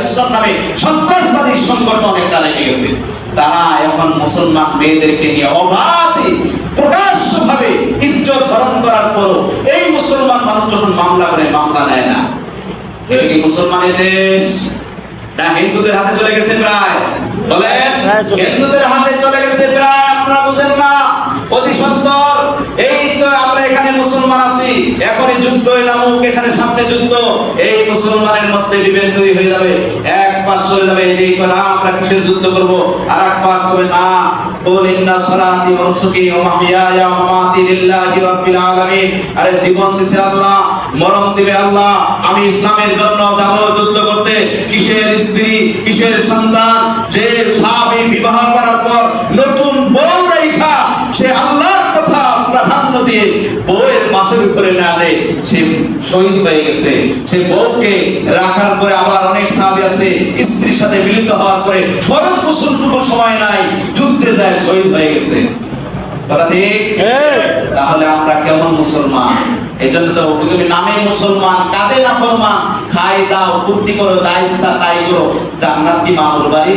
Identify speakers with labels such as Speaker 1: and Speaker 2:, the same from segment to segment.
Speaker 1: ইসলাম নামে সন্ত্রাসবাদী সংগঠন লেগে গেছে। তারা এখন মুসলমান মেয়েদেরকে নিয়ে অবাধে প্রকাশ্যভাবে ইজ্জত হরণ করার পর এই মুসলমান মানুষ যখন মামলা করে মামলা নেয় না। এটা কি মুসলমানের দেশ? না হিন্দুদের হাতে চলে গেছে প্রায়। বলেন
Speaker 2: গেছে।
Speaker 1: হিন্দুদের হাতে চলে যুদ্ধ নামুক এখানে সামনে যুদ্ধ এই মুসলমানের মধ্যে বিভেদ তৈরি হয়ে যাবে এক পাশ চলে যাবে এই না আমরা কিসের যুদ্ধ করব আর এক পাশ হবে না قل إن صلاتي ونسكي ومحياي ومماتي لله رب العالمين আরে জীবন দিছে আল্লাহ মরণ দিবে আল্লাহ আমি ইসলামের জন্য যাব যুদ্ধ করতে কিসের স্ত্রী কিসের সন্তান যে স্বামী বিবাহ করার পর নতুন বউ রেখা সে আল্লাহর কথা প্রাধান্য দিয়ে পাশের না দেয় সে শহীদ হয়ে গেছে। সে বউকে রাখার পরে আবার অনেক সাহাবী আছে স্ত্রীর সাথে মিলিত হওয়ার পরে ফরজ গোসলটুকু সময় নাই যুদ্ধে যায় শহীদ হয়ে গেছে। কথা ঠিক? তাহলে আমরা কেমন মুসলমান? এই জন্য তো তুমি নামে মুসলমান কাঁদে না ফরমান খাই দাও ফুর্তি করো যা ইচ্ছা তাই করো। জান্নাত মামুর বাড়ি?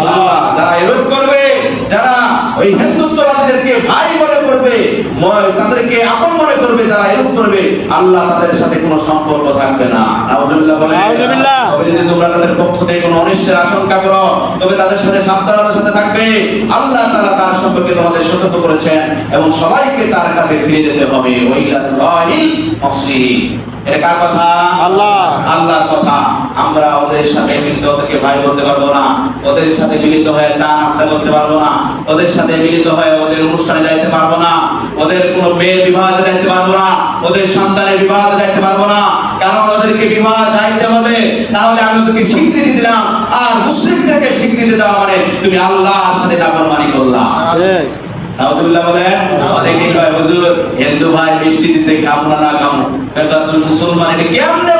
Speaker 1: আল্লাহ যারা এরূপ করবে যারা ওই হিন্দুত্ববাদীদেরকে ভাই মনে করবে তাদেরকে আপন মনে করবে যারা এরূপ করবে আল্লাহ তাদের সাথে কোনো সম্পর্ক থাকবে না। তোমরা তাদের পক্ষ থেকে কোনো অনিষ্টের আশঙ্কা করো তবে তাদের সাথে সাবধানতার সাথে থাকবে। আল্লাহ তাআলা তার সম্পর্কে তোমাদের সতর্ক করেছেন এবং সবাইকে তার কাছে ফিরে যেতে হবে। মাসির এটা কার কথা?
Speaker 2: আল্লাহ।
Speaker 1: আল্লাহর কথা। আমরা ওদের সাথে মিলিত ওদেরকে ভাই বলতে পারব না ওদের সাথে মিলিত হয়ে চা নাস্তা করতে পারব না ওদের সাথে মিলিত হয়ে ওদের অনুষ্ঠানে যাইতে পারব না ওদের কোনো মেয়ের বিবাহে যাইতে পারব না ওদের সন্তানের বিবাহে যাইতে পারব না। কারণ ওদেরকে বিবাহ যাইতে হবে তাহলে আমি তোকে স্বীকৃতি দিলাম আর মুসলিমদেরকে স্বীকৃতি দেওয়া মানে তুমি আল্লাহর সাথে নাফরমানি করলা। নাউজুবিল্লাহ বলেন অনেকে কয় হুজুর হিন্দু ভাই মিষ্টি দিছে খাব না না খাব এটা তুই মুসলমান এটা কেমনে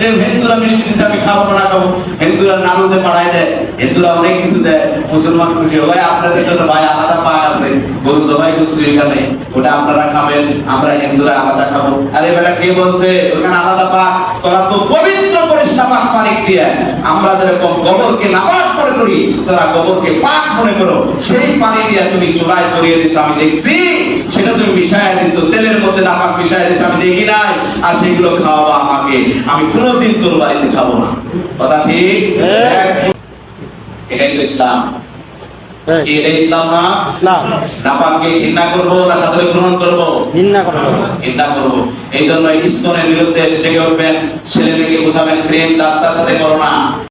Speaker 1: যে হিন্দুরা মিষ্টি দিচ্ছে আমি খাব না খাব, হিন্দুরা নানুদে পাড়ায় দেয়, হিন্দুরা অনেক কিছু দেয়, মুসলমান খুশি ভাই আপনাদের জন্য ভাই আলাদা পাক আছে গরু জবাই করছি এখানে, ওটা আপনারা খাবেন, আমরা হিন্দুরা আলাদা খাব। আরে বেটা কে বলছে? ওখানে আলাদা পাক, তোরা তো পবিত্র করিস পানি দিয়ে আমরা যেরকম গোবরকে নাপাক মনে করি তারা গোবরকে পাক মনে করো। সেই পানি দিয়ে তুমি চুলায় চড়িয়ে দিছো আমি দেখছি। সেটা তুমি মিশাইয়া দিছো তেলের মধ্যে নাপাক মিশাইয়া দিছো আমি দেখি নাই। আর সেগুলো খাওয়াবো আমাকে আমি কোনোদিন তোর বাড়িতে খাব না। কথা ঠিক। এটাই তো ইসলাম। কি ইসলাম না?
Speaker 2: ইসলাম।
Speaker 1: নাপাককে ঘৃণা করব না সাদরে গ্রহণ করব?
Speaker 2: ঘৃণা করা
Speaker 1: চিন্তা করব। এই জন্য ইসকনের বিরুদ্ধে জেগে উঠবেন ছেলে মেয়েকে বোঝাবেন প্রেম তার সাথে করো না।